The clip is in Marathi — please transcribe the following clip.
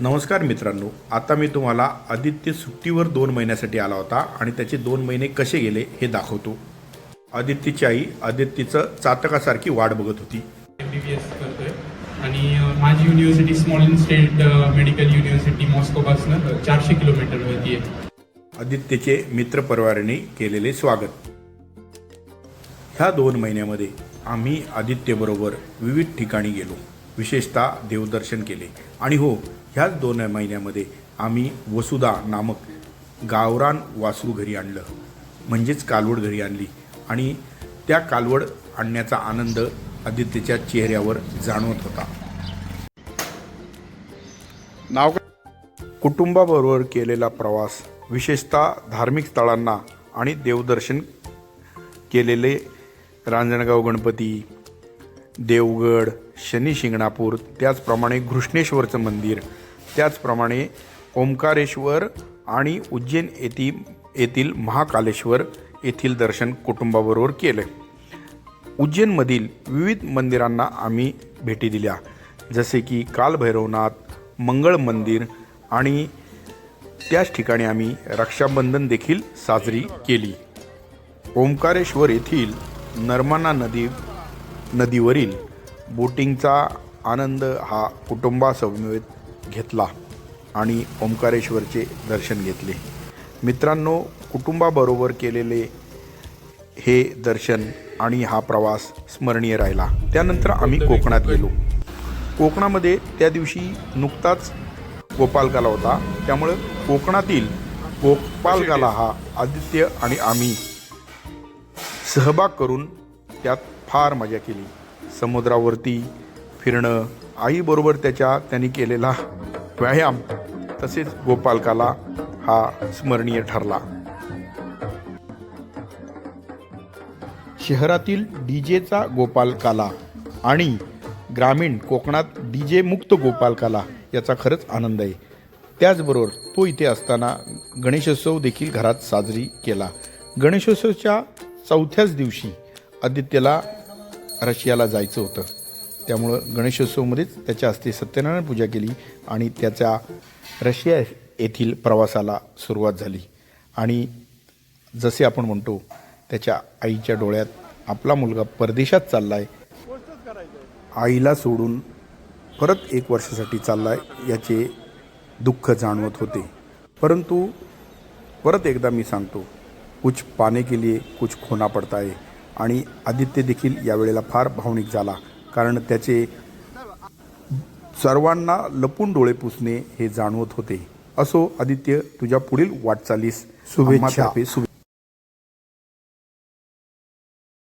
नमस्कार मित्रांनो आता मी तुम्हाला आदित्य सुट्टीवर दोन महिन्यासाठी आला होता आणि त्याचे दोन महिने कसे गेले हे दाखवतो. आदित्यची आई आदित्यचं चातकासारखी वाट बघत होती. एम बी बी एस करतोय. आणि माझी university small state medical university मॉस्कोपासनं चारशे किलोमीटरवरती आहे. आदित्यचे मित्रपरिवाराने केलेले स्वागत. ह्या दोन महिन्यामध्ये आम्ही आदित्यबरोबर विविध ठिकाणी गेलो. विशेषतः देवदर्शन केले. आणि हो ह्याच दोन महिन्यामध्ये आम्ही वसुधा नामक गावरान वासरू घरी आणलं. म्हणजेच कालवड घरी आणली. आणि त्या कालवड आणण्याचा आनंद आदित्यच्या चेहऱ्यावर जाणवत होता. नाव कुटुंबाबरोबर केलेला प्रवास विशेषतः धार्मिक स्थळांना आणि देवदर्शन केलेले रांजणगाव गणपती देवगड शनी शिंगणापूर त्याचप्रमाणे घृष्णेश्वरचं मंदिर त्याचप्रमाणे ओंकारेश्वर आणि उज्जैन येथी येथील महाकालेश्वर येथील दर्शन कुटुंबाबरोबर केलं. उज्जैनमधील विविध मंदिरांना आम्ही भेटी दिल्या. जसे की कालभैरवनाथ मंगळ मंदिर आणि त्याच ठिकाणी आम्ही रक्षाबंधन देखील साजरी केली. ओंकारेश्वर येथील नर्मदा नदी नदीवरील बोटिंगचा आनंद हा कुटुंबासमवेत घेतला आणि ओंकारेश्वरचे दर्शन घेतले. मित्रांनो कुटुंबाबरोबर केलेले हे दर्शन आणि हा प्रवास स्मरणीय राहिला. त्यानंतर आम्ही कोकणात गेलो. कोकणामध्ये त्या दिवशी नुकताच गोपालकाला होता. त्यामुळं कोकणातील गोपालकाला हा आदित्य आणि आम्ही सहभाग करून त्यात फार मजा केली. समुद्रावरती फिरणं आईबरोबर त्याच्या त्यांनी केलेला व्यायाम तसेच गोपालकाला हा स्मरणीय ठरला. शहरातील डीजेचा गोपालकाला आणि ग्रामीण कोकणात डीजे मुक्त गोपालकाला याचा खरंच आनंद आहे. त्याचबरोबर तो इथे असताना गणेशोत्सव देखील घरात साजरी केला. गणेशोत्सवच्या चौथ्याच दिवशी आदित्यला रशियाला जायचं होतं. त्यामुळं गणेशोत्सवमध्येच त्याच्या हस्ते सत्यनारायण पूजा केली आणि त्याच्या रशिया येथील प्रवासाला सुरुवात झाली. आणि जसे आपण म्हणतो त्याच्या आईच्या डोळ्यात आपला मुलगा परदेशात चालला आहे आईला सोडून परत एक वर्षासाठी चालला आहे याचे दुःख जाणवत होते. परंतु परत एकदा मी सांगतो कुछ पाने के लिए कुछ खोना पडता आहे आणि आदित्य देखील यावेळेला फार भावनिक झाला कारण त्याचे सर्वांना लपून डोळे पुसणे हे जाणवत होते. असो आदित्य तुझ्या पुढील वाटचालीस शुभेच्छा. शुभे